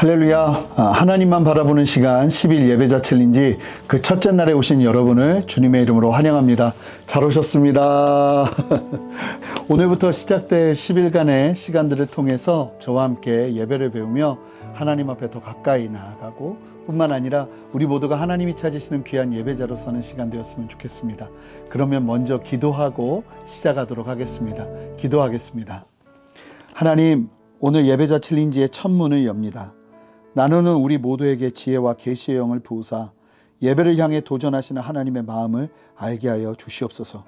할렐루야. 아, 하나님만 바라보는 시간 10일 예배자 챌린지 그 첫째 날에 오신 여러분을 주님의 이름으로 환영합니다. 잘 오셨습니다. 오늘부터 시작될 10일간의 시간들을 통해서 저와 함께 예배를 배우며 하나님 앞에 더 가까이 나아가고 뿐만 아니라 우리 모두가 하나님이 찾으시는 귀한 예배자로 서는 시간 되었으면 좋겠습니다. 그러면 먼저 기도하고 시작하도록 하겠습니다. 기도하겠습니다. 하나님, 오늘 예배자 챌린지의 첫 문을 엽니다. 나누는 우리 모두에게 지혜와 계시의 영을 부으사 예배를 향해 도전하시는 하나님의 마음을 알게 하여 주시옵소서.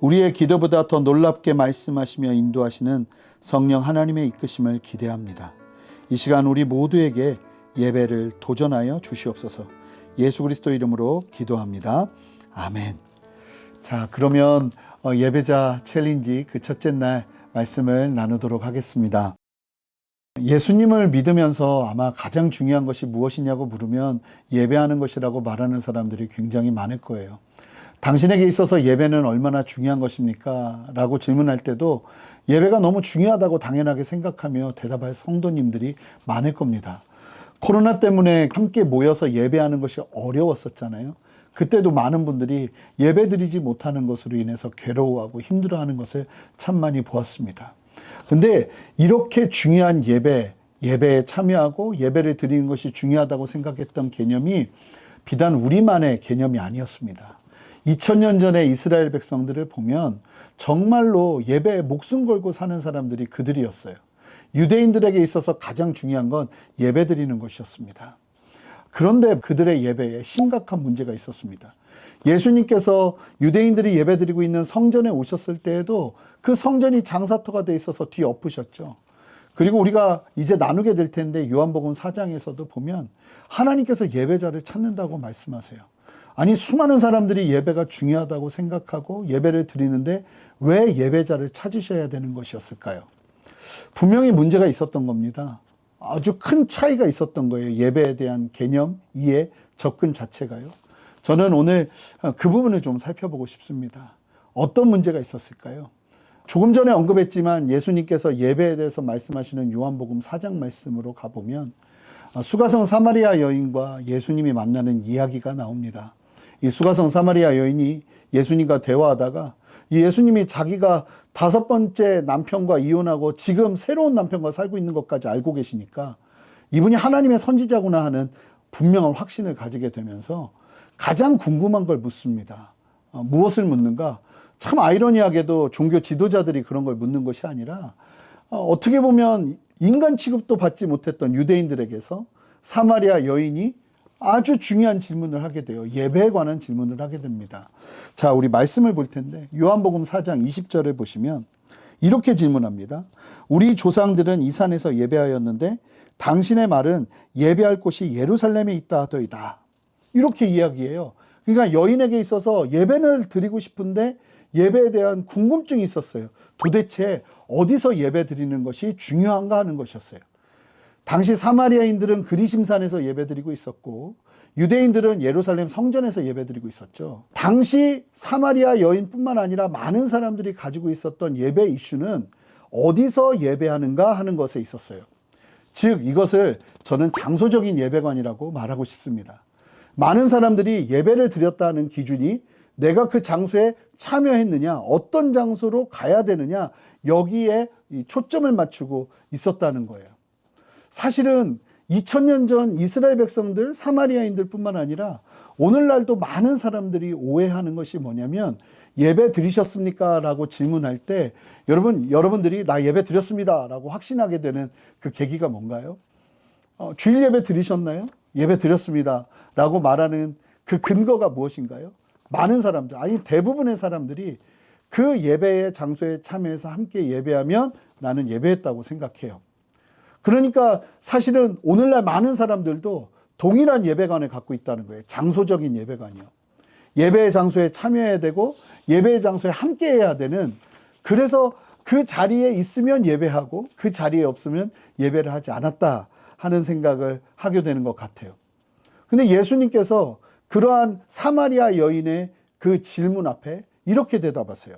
우리의 기도보다 더 놀랍게 말씀하시며 인도하시는 성령 하나님의 이끄심을 기대합니다. 이 시간 우리 모두에게 예배를 도전하여 주시옵소서. 예수 그리스도 이름으로 기도합니다. 아멘. 자, 그러면 어, 예배자 챌린지 그 첫째 날 말씀을 나누도록 하겠습니다. 예수님을 믿으면서 아마 가장 중요한 것이 무엇이냐고 물으면 예배하는 것이라고 말하는 사람들이 굉장히 많을 거예요. 당신에게 있어서 예배는 얼마나 중요한 것입니까? 라고 질문할 때도 예배가 너무 중요하다고 당연하게 생각하며 대답할 성도님들이 많을 겁니다. 코로나 때문에 함께 모여서 예배하는 것이 어려웠었잖아요. 그때도 많은 분들이 예배 드리지 못하는 것으로 인해서 괴로워하고 힘들어하는 것을 참 많이 보았습니다. 근데 이렇게 중요한 예배, 예배에 참여하고 예배를 드리는 것이 중요하다고 생각했던 개념이 비단 우리만의 개념이 아니었습니다. 2000년 전에 이스라엘 백성들을 보면 정말로 예배에 목숨 걸고 사는 사람들이 그들이었어요. 유대인들에게 있어서 가장 중요한 건 예배 드리는 것이었습니다. 그런데 그들의 예배에 심각한 문제가 있었습니다. 예수님께서 유대인들이 예배드리고 있는 성전에 오셨을 때에도 그 성전이 장사터가 돼 있어서 뒤엎으셨죠. 그리고 우리가 이제 나누게 될 텐데 요한복음 4장에서도 보면 하나님께서 예배자를 찾는다고 말씀하세요. 아니 수많은 사람들이 예배가 중요하다고 생각하고 예배를 드리는데 왜 예배자를 찾으셔야 되는 것이었을까요? 분명히 문제가 있었던 겁니다. 아주 큰 차이가 있었던 거예요. 예배에 대한 개념, 이해, 접근 자체가요. 저는 오늘 그 부분을 좀 살펴보고 싶습니다. 어떤 문제가 있었을까요? 조금 전에 언급했지만 예수님께서 예배에 대해서 말씀하시는 요한복음 4장 말씀으로 가보면 수가성 사마리아 여인과 예수님이 만나는 이야기가 나옵니다. 이 수가성 사마리아 여인이 예수님과 대화하다가 이 예수님이 자기가 다섯 번째 남편과 이혼하고 지금 새로운 남편과 살고 있는 것까지 알고 계시니까 이분이 하나님의 선지자구나 하는 분명한 확신을 가지게 되면서 가장 궁금한 걸 묻습니다. 어, 무엇을 묻는가? 참 아이러니하게도 종교 지도자들이 그런 걸 묻는 것이 아니라 어, 어떻게 보면 인간 취급도 받지 못했던 유대인들에게서 사마리아 여인이 아주 중요한 질문을 하게 돼요. 예배에 관한 질문을 하게 됩니다. 자, 우리 말씀을 볼 텐데 요한복음 4장 20절을 보시면 이렇게 질문합니다. 우리 조상들은 이 산에서 예배하였는데 당신의 말은 예배할 곳이 예루살렘에 있다 하더이다. 이렇게 이야기해요. 그러니까 여인에게 있어서 예배를 드리고 싶은데 예배에 대한 궁금증이 있었어요. 도대체 어디서 예배 드리는 것이 중요한가 하는 것이었어요. 당시 사마리아인들은 그리심산에서 예배 드리고 있었고 유대인들은 예루살렘 성전에서 예배 드리고 있었죠. 당시 사마리아 여인뿐만 아니라 많은 사람들이 가지고 있었던 예배 이슈는 어디서 예배하는가 하는 것에 있었어요. 즉 이것을 저는 장소적인 예배관이라고 말하고 싶습니다. 많은 사람들이 예배를 드렸다는 기준이 내가 그 장소에 참여했느냐, 어떤 장소로 가야 되느냐, 여기에 초점을 맞추고 있었다는 거예요. 사실은 2000년 전 이스라엘 백성들, 사마리아인들 뿐만 아니라 오늘날도 많은 사람들이 오해하는 것이 뭐냐면 예배 드리셨습니까? 라고 질문할 때 여러분, 여러분들이 나 예배 드렸습니다. 라고 확신하게 되는 그 계기가 뭔가요? 어, 주일 예배 드리셨나요? 예배 드렸습니다. 라고 말하는 그 근거가 무엇인가요? 많은 사람들, 아니 대부분의 사람들이 그 예배의 장소에 참여해서 함께 예배하면 나는 예배했다고 생각해요. 그러니까 사실은 오늘날 많은 사람들도 동일한 예배관을 갖고 있다는 거예요. 장소적인 예배관이요. 예배의 장소에 참여해야 되고 예배의 장소에 함께 해야 되는 그래서 그 자리에 있으면 예배하고 그 자리에 없으면 예배를 하지 않았다 하는 생각을 하게 되는 것 같아요. 근데 예수님께서 그러한 사마리아 여인의 그 질문 앞에 이렇게 대답하세요.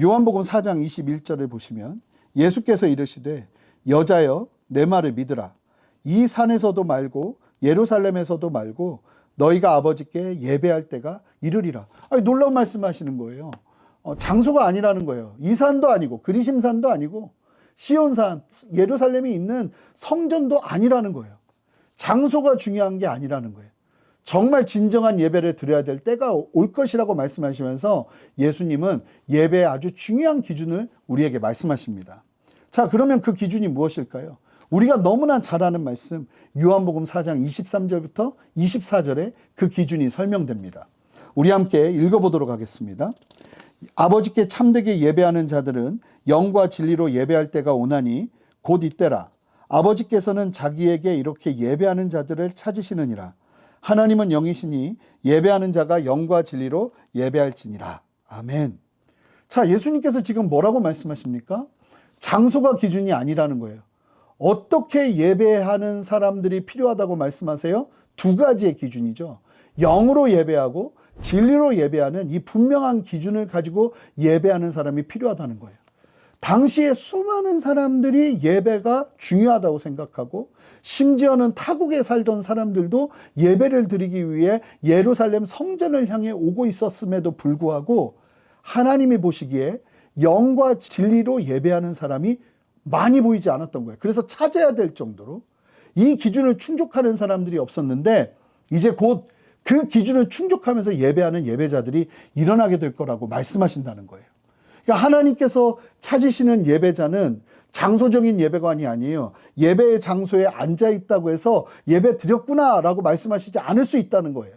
요한복음 4장 21절을 보시면 예수께서 이르시되 여자여 내 말을 믿으라 이 산에서도 말고 예루살렘에서도 말고 너희가 아버지께 예배할 때가 이르리라. 아니, 놀라운 말씀하시는 거예요. 어, 장소가 아니라는 거예요. 이 산도 아니고 그리심산도 아니고 시온산 예루살렘이 있는 성전도 아니라는 거예요. 장소가 중요한 게 아니라는 거예요. 정말 진정한 예배를 드려야 될 때가 올 것이라고 말씀하시면서 예수님은 예배의 아주 중요한 기준을 우리에게 말씀하십니다. 자, 그러면 그 기준이 무엇일까요? 우리가 너무나 잘 아는 말씀, 요한복음 4장 23절부터 24절에 그 기준이 설명됩니다. 우리 함께 읽어보도록 하겠습니다. 아버지께 참되게 예배하는 자들은 영과 진리로 예배할 때가 오나니 곧 이때라. 아버지께서는 자기에게 이렇게 예배하는 자들을 찾으시느니라. 하나님은 영이시니 예배하는 자가 영과 진리로 예배할지니라. 아멘. 자, 예수님께서 지금 뭐라고 말씀하십니까? 장소가 기준이 아니라는 거예요. 어떻게 예배하는 사람들이 필요하다고 말씀하세요? 두 가지의 기준이죠. 영으로 예배하고 진리로 예배하는 이 분명한 기준을 가지고 예배하는 사람이 필요하다는 거예요. 당시에 수많은 사람들이 예배가 중요하다고 생각하고 심지어는 타국에 살던 사람들도 예배를 드리기 위해 예루살렘 성전을 향해 오고 있었음에도 불구하고 하나님이 보시기에 영과 진리로 예배하는 사람이 많이 보이지 않았던 거예요. 그래서 찾아야 될 정도로 이 기준을 충족하는 사람들이 없었는데 이제 곧 그 기준을 충족하면서 예배하는 예배자들이 일어나게 될 거라고 말씀하신다는 거예요. 그러니까 하나님께서 찾으시는 예배자는 장소적인 예배관이 아니에요. 예배의 장소에 앉아 있다고 해서 예배 드렸구나라고 말씀하시지 않을 수 있다는 거예요.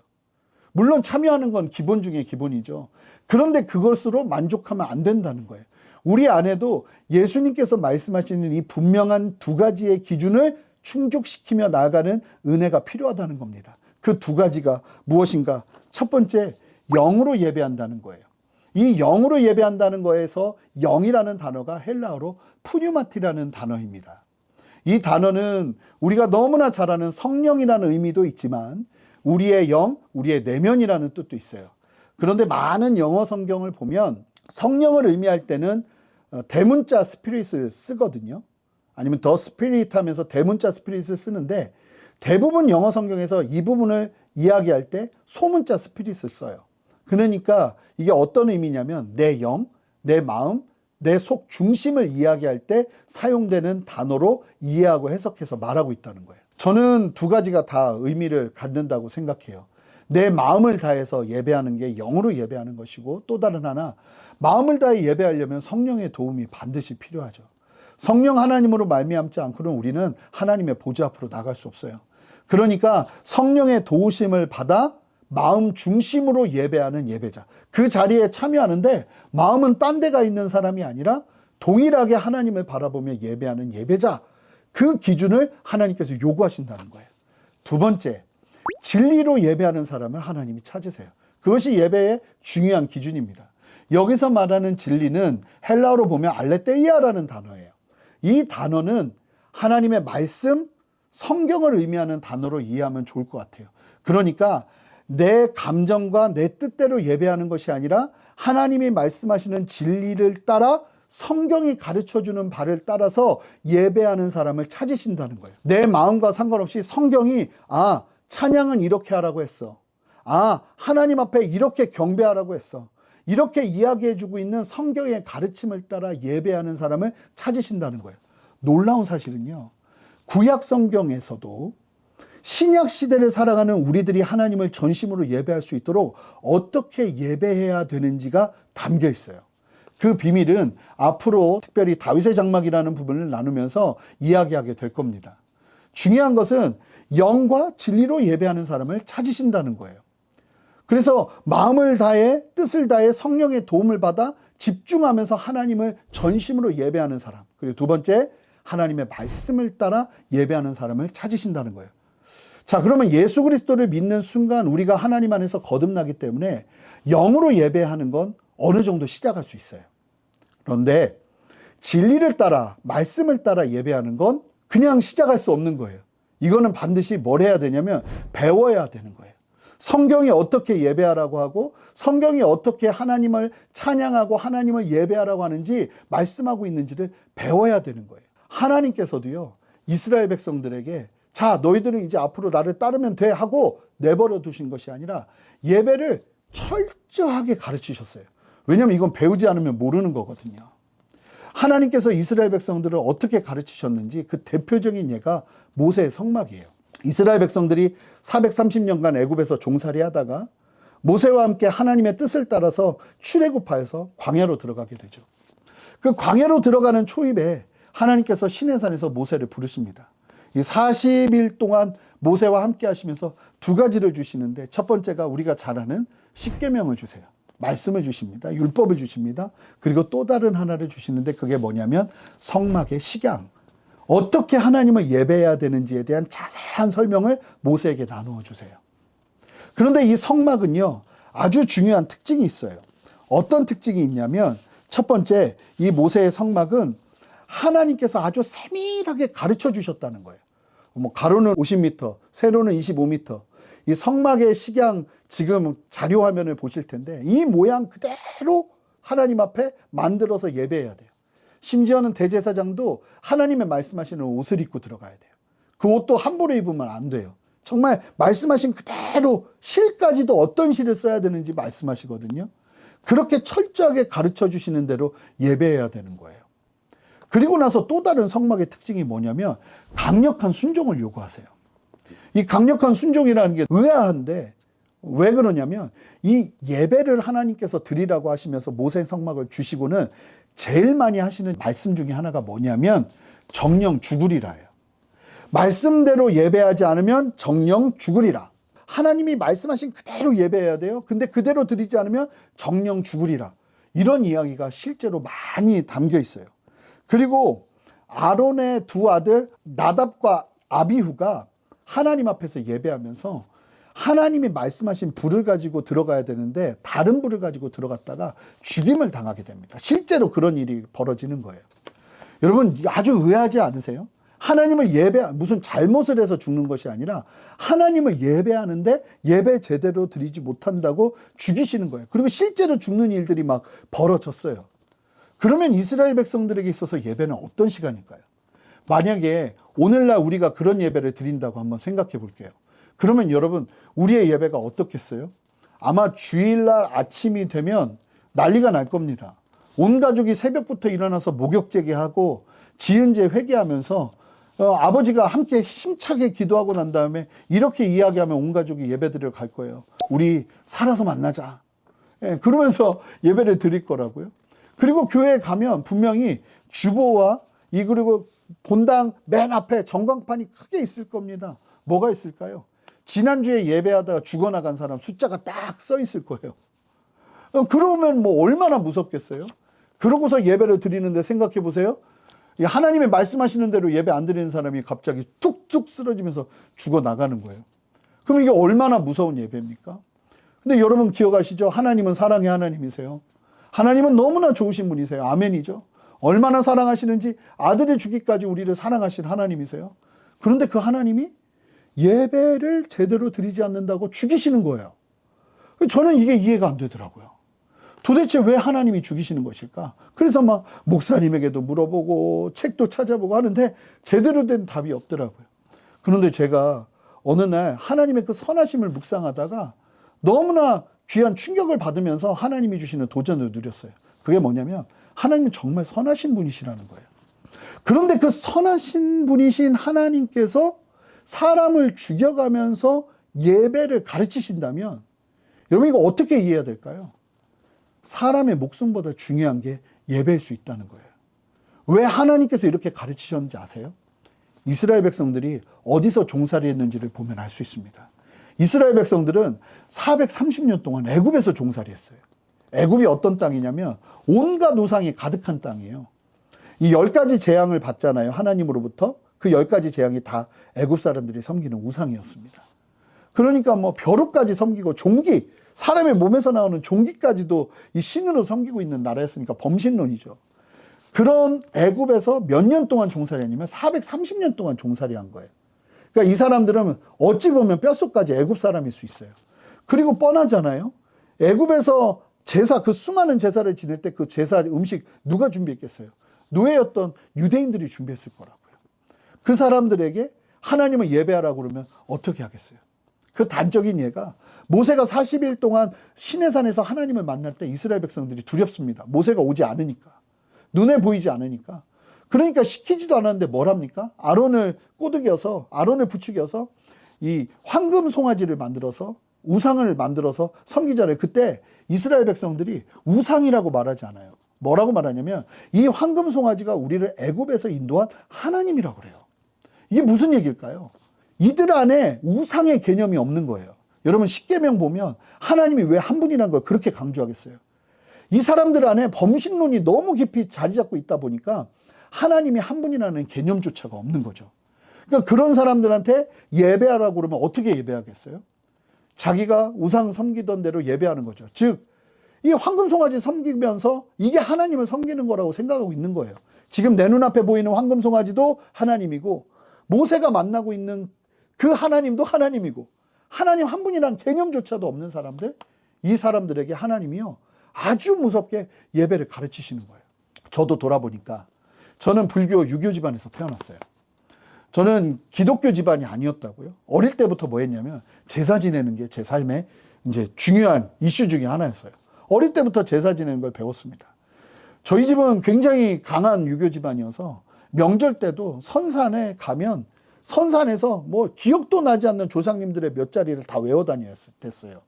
물론 참여하는 건 기본 중에 기본이죠. 그런데 그것으로 만족하면 안 된다는 거예요. 우리 안에도 예수님께서 말씀하시는 이 분명한 두 가지의 기준을 충족시키며 나아가는 은혜가 필요하다는 겁니다. 그 두 가지가 무엇인가? 첫 번째, 영으로 예배한다는 거예요. 이 영으로 예배한다는 거에서 영이라는 단어가 헬라어로 푸뉴마티라는 단어입니다. 이 단어는 우리가 너무나 잘 아는 성령이라는 의미도 있지만 우리의 영, 우리의 내면이라는 뜻도 있어요. 그런데 많은 영어 성경을 보면 성령을 의미할 때는 어, 대문자 스피릿을 쓰거든요. 아니면 더 스피릿 하면서 대문자 스피릿을 쓰는데 대부분 영어 성경에서 이 부분을 이야기할 때 소문자 스피릿을 써요. 그러니까 이게 어떤 의미냐면 내 영, 내 마음, 내 속 중심을 이야기할 때 사용되는 단어로 이해하고 해석해서 말하고 있다는 거예요. 저는 두 가지가 다 의미를 갖는다고 생각해요. 내 마음을 다해서 예배하는 게 영으로 예배하는 것이고 또 다른 하나 마음을 다해 예배하려면 성령의 도움이 반드시 필요하죠. 성령 하나님으로 말미암지 않고는 우리는 하나님의 보좌 앞으로 나갈 수 없어요. 그러니까 성령의 도우심을 받아 마음 중심으로 예배하는 예배자. 그 자리에 참여하는데 마음은 딴 데가 있는 사람이 아니라 동일하게 하나님을 바라보며 예배하는 예배자. 그 기준을 하나님께서 요구하신다는 거예요. 두 번째, 진리로 예배하는 사람을 하나님이 찾으세요. 그것이 예배의 중요한 기준입니다. 여기서 말하는 진리는 헬라어로 보면 알레테이아라는 단어예요. 이 단어는 하나님의 말씀, 성경을 의미하는 단어로 이해하면 좋을 것 같아요. 그러니까 내 감정과 내 뜻대로 예배하는 것이 아니라 하나님이 말씀하시는 진리를 따라 성경이 가르쳐 주는 바를 따라서 예배하는 사람을 찾으신다는 거예요. 내 마음과 상관없이 성경이 아, 찬양은 이렇게 하라고 했어. 아, 하나님 앞에 이렇게 경배하라고 했어. 이렇게 이야기해 주고 있는 성경의 가르침을 따라 예배하는 사람을 찾으신다는 거예요. 놀라운 사실은요. 구약 성경에서도 신약 시대를 살아가는 우리들이 하나님을 전심으로 예배할 수 있도록 어떻게 예배해야 되는지가 담겨 있어요. 그 비밀은 앞으로 특별히 다윗의 장막이라는 부분을 나누면서 이야기하게 될 겁니다. 중요한 것은 영과 진리로 예배하는 사람을 찾으신다는 거예요. 그래서 마음을 다해 뜻을 다해 성령의 도움을 받아 집중하면서 하나님을 전심으로 예배하는 사람. 그리고 두 번째, 하나님의 말씀을 따라 예배하는 사람을 찾으신다는 거예요. 자, 그러면 예수 그리스도를 믿는 순간 우리가 하나님 안에서 거듭나기 때문에 영으로 예배하는 건 어느 정도 시작할 수 있어요. 그런데 진리를 따라, 말씀을 따라 예배하는 건 그냥 시작할 수 없는 거예요. 이거는 반드시 뭘 해야 되냐면 배워야 되는 거예요. 성경이 어떻게 예배하라고 하고 성경이 어떻게 하나님을 찬양하고 하나님을 예배하라고 하는지 말씀하고 있는지를 배워야 되는 거예요. 하나님께서도요, 이스라엘 백성들에게 자, 너희들은 이제 앞으로 나를 따르면 돼 하고 내버려 두신 것이 아니라 예배를 철저하게 가르치셨어요. 왜냐하면 이건 배우지 않으면 모르는 거거든요. 하나님께서 이스라엘 백성들을 어떻게 가르치셨는지 그 대표적인 예가 모세의 성막이에요. 이스라엘 백성들이 430년간 애굽에서 종살이 하다가 모세와 함께 하나님의 뜻을 따라서 출애굽하여서 광야로 들어가게 되죠. 그 광야로 들어가는 초입에 하나님께서 시내산에서 모세를 부르십니다. 이 40일 동안 모세와 함께 하시면서 두 가지를 주시는데 첫 번째가 우리가 잘 아는 십계명을 주세요. 말씀을 주십니다. 율법을 주십니다. 그리고 또 다른 하나를 주시는데 그게 뭐냐면 성막의 식양. 어떻게 하나님을 예배해야 되는지에 대한 자세한 설명을 모세에게 나누어 주세요. 그런데 이 성막은요, 아주 중요한 특징이 있어요. 어떤 특징이 있냐면, 첫 번째, 이 모세의 성막은 하나님께서 아주 세밀하게 가르쳐 주셨다는 거예요. 뭐, 가로는 50m, 세로는 25m. 이 성막의 식양, 지금 자료 화면을 보실 텐데, 이 모양 그대로 하나님 앞에 만들어서 예배해야 돼요. 심지어는 대제사장도 하나님의 말씀하시는 옷을 입고 들어가야 돼요. 그 옷도 함부로 입으면 안 돼요. 정말 말씀하신 그대로 실까지도 어떤 시를 써야 되는지 말씀하시거든요. 그렇게 철저하게 가르쳐 주시는 대로 예배해야 되는 거예요. 그리고 나서 또 다른 성막의 특징이 뭐냐면 강력한 순종을 요구하세요. 이 강력한 순종이라는 게 의아한데 왜 그러냐면 이 예배를 하나님께서 드리라고 하시면서 모세 성막을 주시고는 제일 많이 하시는 말씀 중에 하나가 뭐냐면 정령 죽으리라예요. 말씀대로 예배하지 않으면 정령 죽으리라. 하나님이 말씀하신 그대로 예배해야 돼요. 근데 그대로 드리지 않으면 정령 죽으리라. 이런 이야기가 실제로 많이 담겨 있어요. 그리고 아론의 두 아들 나답과 아비후가 하나님 앞에서 예배하면서 하나님이 말씀하신 불을 가지고 들어가야 되는데 다른 불을 가지고 들어갔다가 죽임을 당하게 됩니다. 실제로 그런 일이 벌어지는 거예요. 여러분 아주 의아하지 않으세요? 하나님을 예배 무슨 잘못을 해서 죽는 것이 아니라 하나님을 예배하는데 예배 제대로 드리지 못한다고 죽이시는 거예요. 그리고 실제로 죽는 일들이 막 벌어졌어요. 그러면 이스라엘 백성들에게 있어서 예배는 어떤 시간일까요? 만약에 오늘날 우리가 그런 예배를 드린다고 한번 생각해 볼게요. 그러면 여러분, 우리의 예배가 어떻겠어요? 아마 주일날 아침이 되면 난리가 날 겁니다. 온 가족이 새벽부터 일어나서 목욕 제기하고 지은제 회개하면서 어, 아버지가 함께 힘차게 기도하고 난 다음에 이렇게 이야기하면 온 가족이 예배드리러 갈 거예요. 우리 살아서 만나자. 예, 그러면서 예배를 드릴 거라고요. 그리고 교회에 가면 분명히 주보와 이 그리고 본당 맨 앞에 전광판이 크게 있을 겁니다. 뭐가 있을까요? 지난주에 예배하다가 죽어나간 사람 숫자가 딱 써 있을 거예요. 어, 그러면 뭐 얼마나 무섭겠어요? 그러고서 예배를 드리는데 생각해 보세요. 하나님의 말씀하시는 대로 예배 안 드리는 사람이 갑자기 툭툭 쓰러지면서 죽어 나가는 거예요. 그럼 이게 얼마나 무서운 예배입니까? 근데 여러분 기억하시죠? 하나님은 사랑의 하나님이세요. 하나님은 너무나 좋으신 분이세요. 아멘이죠. 얼마나 사랑하시는지 아들을 주기까지 우리를 사랑하신 하나님이세요. 그런데 그 하나님이 예배를 제대로 드리지 않는다고 죽이시는 거예요. 저는 이게 이해가 안 되더라고요. 도대체 왜 하나님이 죽이시는 것일까? 그래서 막 목사님에게도 물어보고 책도 찾아보고 하는데 제대로 된 답이 없더라고요. 그런데 제가 어느 날 하나님의 그 선하심을 묵상하다가 너무나 귀한 충격을 받으면서 하나님이 주시는 도전을 누렸어요. 그게 뭐냐면 하나님은 정말 선하신 분이시라는 거예요. 그런데 그 선하신 분이신 하나님께서 사람을 죽여가면서 예배를 가르치신다면 여러분 이거 어떻게 이해해야 될까요? 사람의 목숨보다 중요한 게 예배일 수 있다는 거예요. 왜 하나님께서 이렇게 가르치셨는지 아세요? 이스라엘 백성들이 어디서 종살이 했는지를 보면 알 수 있습니다. 이스라엘 백성들은 430년 동안 애굽에서 종살이 했어요. 애굽이 어떤 땅이냐면 온갖 우상이 가득한 땅이에요. 이 열 가지 재앙을 받잖아요. 하나님으로부터. 그 열 가지 재앙이 다 애굽 사람들이 섬기는 우상이었습니다. 그러니까 뭐 벼룩까지 섬기고 종기, 사람의 몸에서 나오는 종기까지도 이 신으로 섬기고 있는 나라였으니까 범신론이죠. 그런 애굽에서 몇 년 동안 종살이 아니면 430년 동안 종살이 한 거예요. 그러니까 이 사람들은 어찌 보면 뼛속까지 애굽 사람일 수 있어요. 그리고 뻔하잖아요. 애굽에서 제사 그 수많은 제사를 지낼 때 그 제사 음식 누가 준비했겠어요? 노예였던 유대인들이 준비했을 거라고요. 그 사람들에게 하나님을 예배하라고 그러면 어떻게 하겠어요? 그 단적인 예가 모세가 40일 동안 시내산에서 하나님을 만날 때 이스라엘 백성들이 두렵습니다. 모세가 오지 않으니까. 눈에 보이지 않으니까. 그러니까 시키지도 않았는데 뭘 합니까? 아론을 꼬드겨서, 아론을 부추겨서 이 황금 송아지를 만들어서 우상을 만들어서 섬기잖아요. 그때 이스라엘 백성들이 우상이라고 말하지 않아요. 뭐라고 말하냐면 이 황금 송아지가 우리를 애굽에서 인도한 하나님이라고 그래요. 이게 무슨 얘기일까요? 이들 안에 우상의 개념이 없는 거예요. 여러분 십계명 보면 하나님이 왜 한 분이라는 걸 그렇게 강조하겠어요? 이 사람들 안에 범신론이 너무 깊이 자리 잡고 있다 보니까 하나님이 한 분이라는 개념조차가 없는 거죠. 그러니까 그런 사람들한테 예배하라고 그러면 어떻게 예배하겠어요? 자기가 우상 섬기던 대로 예배하는 거죠. 즉, 이 황금 송아지 섬기면서 이게 하나님을 섬기는 거라고 생각하고 있는 거예요. 지금 내 눈앞에 보이는 황금 송아지도 하나님이고 모세가 만나고 있는 그 하나님도 하나님이고 하나님 한 분이란 개념조차도 없는 사람들 이 사람들에게 하나님이요 아주 무섭게 예배를 가르치시는 거예요. 저도 돌아보니까 저는 불교 유교 집안에서 태어났어요. 저는 기독교 집안이 아니었다고요. 어릴 때부터 뭐 했냐면 제사 지내는 게 제 삶의 이제 중요한 이슈 중에 하나였어요. 어릴 때부터 제사 지내는 걸 배웠습니다. 저희 집은 굉장히 강한 유교 집안이어서 명절 때도 선산에 가면 선산에서 뭐 기억도 나지 않는 조상님들의 몇 자리를 다 외워 다녀야 됐어요.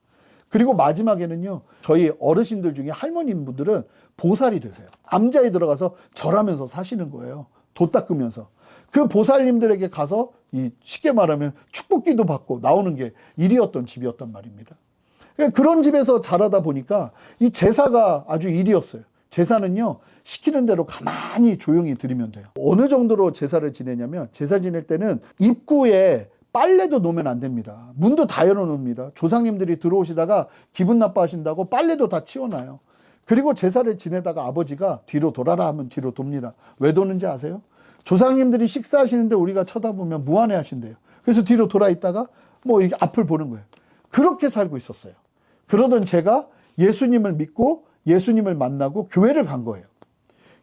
그리고 마지막에는요, 저희 어르신들 중에 할머님 분들은 보살이 되세요. 암자에 들어가서 절하면서 사시는 거예요. 도 닦으면서. 그 보살님들에게 가서 이 쉽게 말하면 축복기도 받고 나오는 게 일이었던 집이었단 말입니다. 그러니까 그런 집에서 자라다 보니까 이 제사가 아주 일이었어요. 제사는요, 시키는 대로 가만히 조용히 드리면 돼요. 어느 정도로 제사를 지내냐면, 제사 지낼 때는 입구에 빨래도 놓으면 안 됩니다. 문도 다 열어놓습니다. 조상님들이 들어오시다가 기분 나빠하신다고 빨래도 다 치워놔요. 그리고 제사를 지내다가 아버지가 뒤로 돌아라 하면 뒤로 돕니다. 왜 도는지 아세요? 조상님들이 식사하시는데 우리가 쳐다보면 무안해 하신대요. 그래서 뒤로 돌아 있다가 뭐 앞을 보는 거예요. 그렇게 살고 있었어요. 그러던 제가 예수님을 믿고 예수님을 만나고 교회를 간 거예요.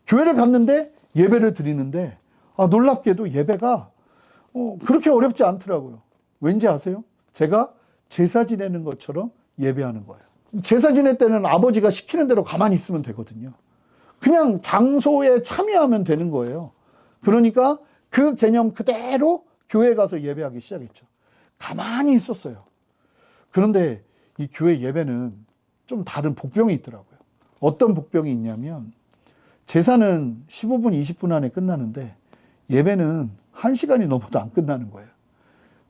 교회를 갔는데 예배를 드리는데 아, 놀랍게도 예배가 어, 그렇게 어렵지 않더라고요. 왠지 아세요? 제가 제사 지내는 것처럼 예배하는 거예요. 제사 지낼 때는 아버지가 시키는 대로 가만히 있으면 되거든요. 그냥 장소에 참여하면 되는 거예요. 그러니까 그 개념 그대로 교회 가서 예배하기 시작했죠. 가만히 있었어요. 그런데 이 교회 예배는 좀 다른 복병이 있더라고요. 어떤 복병이 있냐면 제사는 15분, 20분 안에 끝나는데 예배는 1시간이 넘어도 안 끝나는 거예요.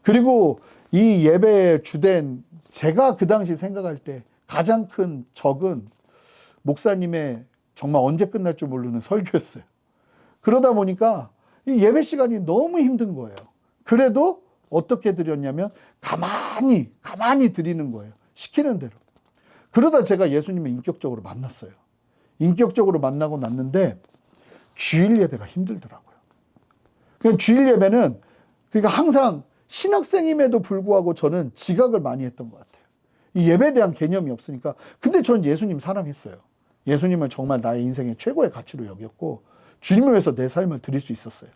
그리고 이 예배의 주된 제가 그 당시 생각할 때 가장 큰 적은 목사님의 정말 언제 끝날 줄 모르는 설교였어요. 그러다 보니까 이 예배 시간이 너무 힘든 거예요. 그래도 어떻게 드렸냐면 가만히, 가만히 드리는 거예요. 시키는 대로. 그러다 제가 예수님을 인격적으로 만났어요. 인격적으로 만나고 났는데 주일 예배가 힘들더라고요. 그 주일 예배는 그러니까 항상 신학생임에도 불구하고 저는 지각을 많이 했던 것 같아요. 이 예배에 대한 개념이 없으니까. 근데 전 예수님 사랑했어요. 예수님을 정말 나의 인생의 최고의 가치로 여겼고 주님을 위해서 내 삶을 드릴 수 있었어요.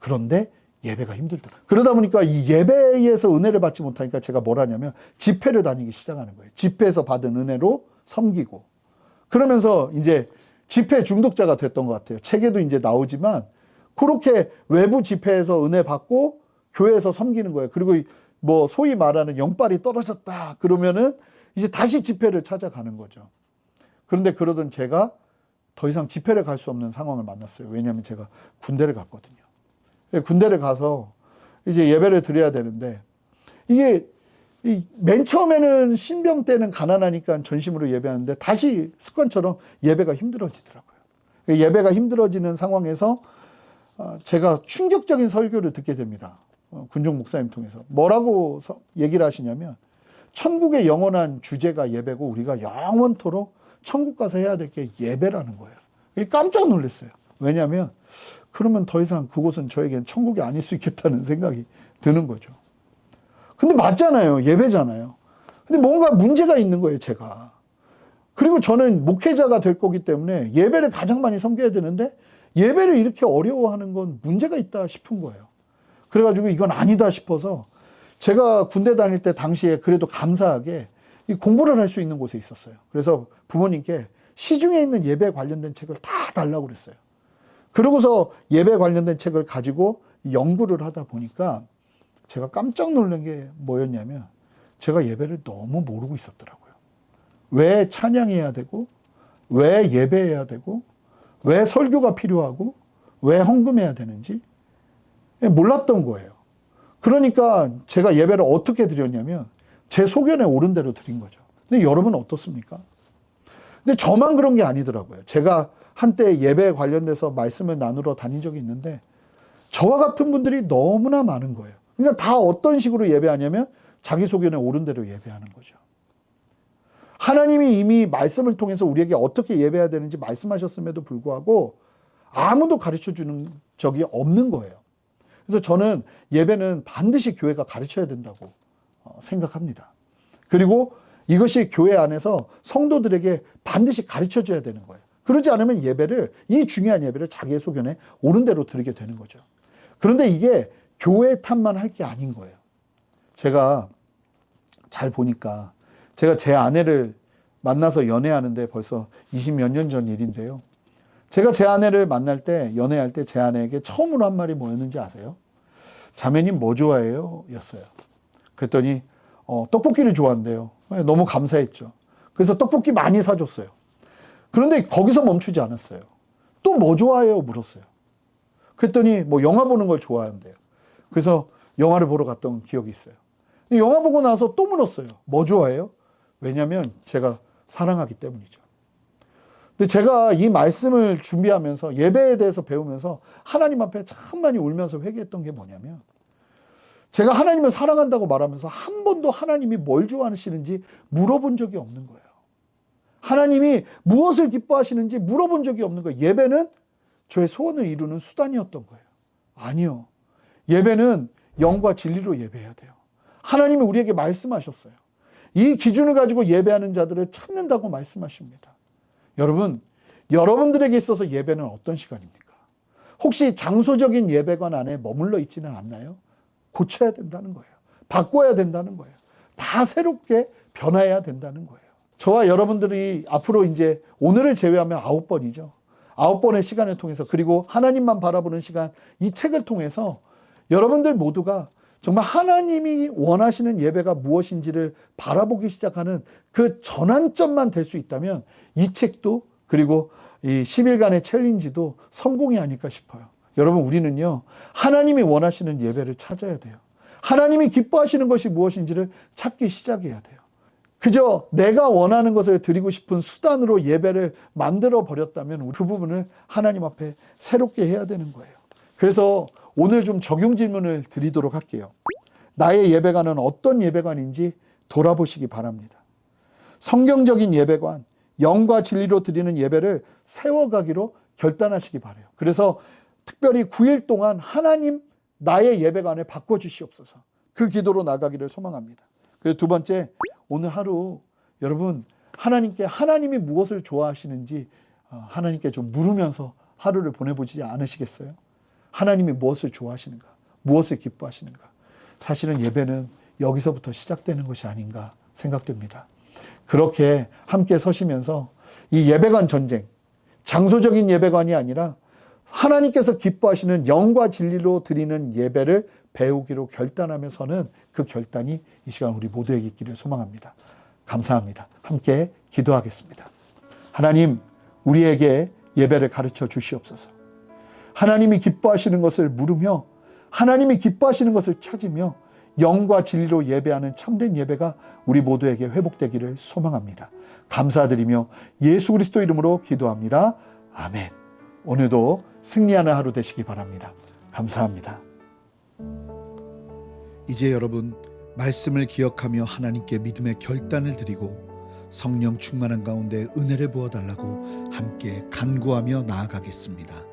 그런데 예배가 힘들더라고요. 그러다 보니까 이 예배에서 은혜를 받지 못하니까 제가 뭘 하냐면 집회를 다니기 시작하는 거예요. 집회에서 받은 은혜로 섬기고. 그러면서 이제 집회 중독자가 됐던 것 같아요. 책에도 이제 나오지만 그렇게 외부 집회에서 은혜 받고 교회에서 섬기는 거예요. 그리고 뭐 소위 말하는 영빨이 떨어졌다. 그러면은 이제 다시 집회를 찾아가는 거죠. 그런데 그러던 제가 더 이상 집회를 갈 수 없는 상황을 만났어요. 왜냐하면 제가 군대를 갔거든요. 군대를 가서 이제 예배를 드려야 되는데 이게 맨 처음에는 신병 때는 가난하니까 전심으로 예배하는데 다시 습관처럼 예배가 힘들어지더라고요. 예배가 힘들어지는 상황에서 어, 제가 충격적인 설교를 듣게 됩니다. 어, 군종 목사님 통해서. 뭐라고 얘기를 하시냐면 천국의 영원한 주제가 예배고 우리가 영원토록 천국 가서 해야 될 게 예배라는 거예요. 깜짝 놀랐어요. 왜냐하면 그러면 더 이상 그곳은 저에겐 천국이 아닐 수 있겠다는 생각이 드는 거죠. 근데 맞잖아요. 예배잖아요. 근데 뭔가 문제가 있는 거예요, 제가. 그리고 저는 목회자가 될 거기 때문에 예배를 가장 많이 섬겨야 되는데 예배를 이렇게 어려워하는 건 문제가 있다 싶은 거예요. 그래가지고 이건 아니다 싶어서 제가 군대 다닐 때 당시에 그래도 감사하게 이 공부를 할 수 있는 곳에 있었어요. 그래서 부모님께 시중에 있는 예배 관련된 책을 다 달라고 그랬어요. 그러고서 예배 관련된 책을 가지고 연구를 하다 보니까 제가 깜짝 놀란 게 뭐였냐면 제가 예배를 너무 모르고 있었더라고요. 왜 찬양해야 되고, 왜 예배해야 되고, 왜 설교가 필요하고, 왜 헌금해야 되는지 몰랐던 거예요. 그러니까 제가 예배를 어떻게 드렸냐면 제 소견에 옳은 대로 드린 거죠. 근데 여러분은 어떻습니까? 근데 저만 그런 게 아니더라고요. 제가 한때 예배에 관련돼서 말씀을 나누러 다닌 적이 있는데 저와 같은 분들이 너무나 많은 거예요. 그러니까 다 어떤 식으로 예배하냐면 자기 소견에 옳은 대로 예배하는 거죠. 하나님이 이미 말씀을 통해서 우리에게 어떻게 예배해야 되는지 말씀하셨음에도 불구하고 아무도 가르쳐 주는 적이 없는 거예요. 그래서 저는 예배는 반드시 교회가 가르쳐야 된다고 어, 생각합니다. 그리고 이것이 교회 안에서 성도들에게 반드시 가르쳐 줘야 되는 거예요. 그러지 않으면 예배를, 이 중요한 예배를 자기의 소견에 옳은 대로 드리게 되는 거죠. 그런데 이게 교회 탓만 할 게 아닌 거예요. 제가 잘 보니까 제가 제 아내를 만나서 연애하는데 벌써 20몇 년 전 일인데요. 제가 제 아내를 만날 때, 연애할 때 제 아내에게 처음으로 한 말이 뭐였는지 아세요? 자매님 뭐 좋아해요? 였어요. 그랬더니, 어, 떡볶이를 좋아한대요. 너무 감사했죠. 그래서 떡볶이 많이 사줬어요. 그런데 거기서 멈추지 않았어요. 또 뭐 좋아해요? 물었어요. 그랬더니 뭐 영화 보는 걸 좋아한대요. 그래서 영화를 보러 갔던 기억이 있어요. 영화 보고 나서 또 물었어요. 뭐 좋아해요? 왜냐면 제가 사랑하기 때문이죠. 근데 제가 이 말씀을 준비하면서 예배에 대해서 배우면서 하나님 앞에 참 많이 울면서 회개했던 게 뭐냐면 제가 하나님을 사랑한다고 말하면서 한 번도 하나님이 뭘 좋아하시는지 물어본 적이 없는 거예요. 하나님이 무엇을 기뻐하시는지 물어본 적이 없는 거예요. 예배는 저의 소원을 이루는 수단이었던 거예요. 아니요. 예배는 영과 진리로 예배해야 돼요. 하나님이 우리에게 말씀하셨어요. 이 기준을 가지고 예배하는 자들을 찾는다고 말씀하십니다. 여러분, 여러분들에게 있어서 예배는 어떤 시간입니까? 혹시 장소적인 예배관 안에 머물러 있지는 않나요? 고쳐야 된다는 거예요. 바꿔야 된다는 거예요. 다 새롭게 변화해야 된다는 거예요. 저와 여러분들이 앞으로 이제 오늘을 제외하면 아홉 번이죠. 아홉 번의 시간을 통해서 그리고 하나님만 바라보는 시간 이 책을 통해서 여러분들 모두가 정말 하나님이 원하시는 예배가 무엇인지를 바라보기 시작하는 그 전환점만 될 수 있다면 이 책도 그리고 이 10일간의 챌린지도 성공이 아닐까 싶어요. 여러분, 우리는요, 하나님이 원하시는 예배를 찾아야 돼요. 하나님이 기뻐하시는 것이 무엇인지를 찾기 시작해야 돼요. 그저 내가 원하는 것을 드리고 싶은 수단으로 예배를 만들어 버렸다면 그 부분을 하나님 앞에 새롭게 해야 되는 거예요. 그래서 오늘 좀 적용 질문을 드리도록 할게요. 나의 예배관은 어떤 예배관인지 돌아보시기 바랍니다. 성경적인 예배관, 영과 진리로 드리는 예배를 세워가기로 결단하시기 바래요. 그래서 특별히 9일 동안 하나님 나의 예배관을 바꿔 주시옵소서. 그 기도로 나가기를 소망합니다. 그리고 두 번째, 오늘 하루 여러분 하나님께 하나님이 무엇을 좋아하시는지 어, 하나님께 좀 물으면서 하루를 보내보지 않으시겠어요? 하나님이 무엇을 좋아하시는가? 무엇을 기뻐하시는가? 사실은 예배는 여기서부터 시작되는 것이 아닌가 생각됩니다. 그렇게 함께 서시면서 이 예배관 전쟁, 장소적인 예배관이 아니라 하나님께서 기뻐하시는 영과 진리로 드리는 예배를 배우기로 결단하면서는 그 결단이 이 시간 우리 모두에게 있기를 소망합니다. 감사합니다. 함께 기도하겠습니다. 하나님, 우리에게 예배를 가르쳐 주시옵소서. 하나님이 기뻐하시는 것을 물으며 하나님이 기뻐하시는 것을 찾으며 영과 진리로 예배하는 참된 예배가 우리 모두에게 회복되기를 소망합니다. 감사드리며 예수 그리스도 이름으로 기도합니다. 아멘. 오늘도 승리하는 하루 되시기 바랍니다. 감사합니다. 이제 여러분 말씀을 기억하며 하나님께 믿음의 결단을 드리고 성령 충만한 가운데 은혜를 부어 달라고 함께 간구하며 나아가겠습니다.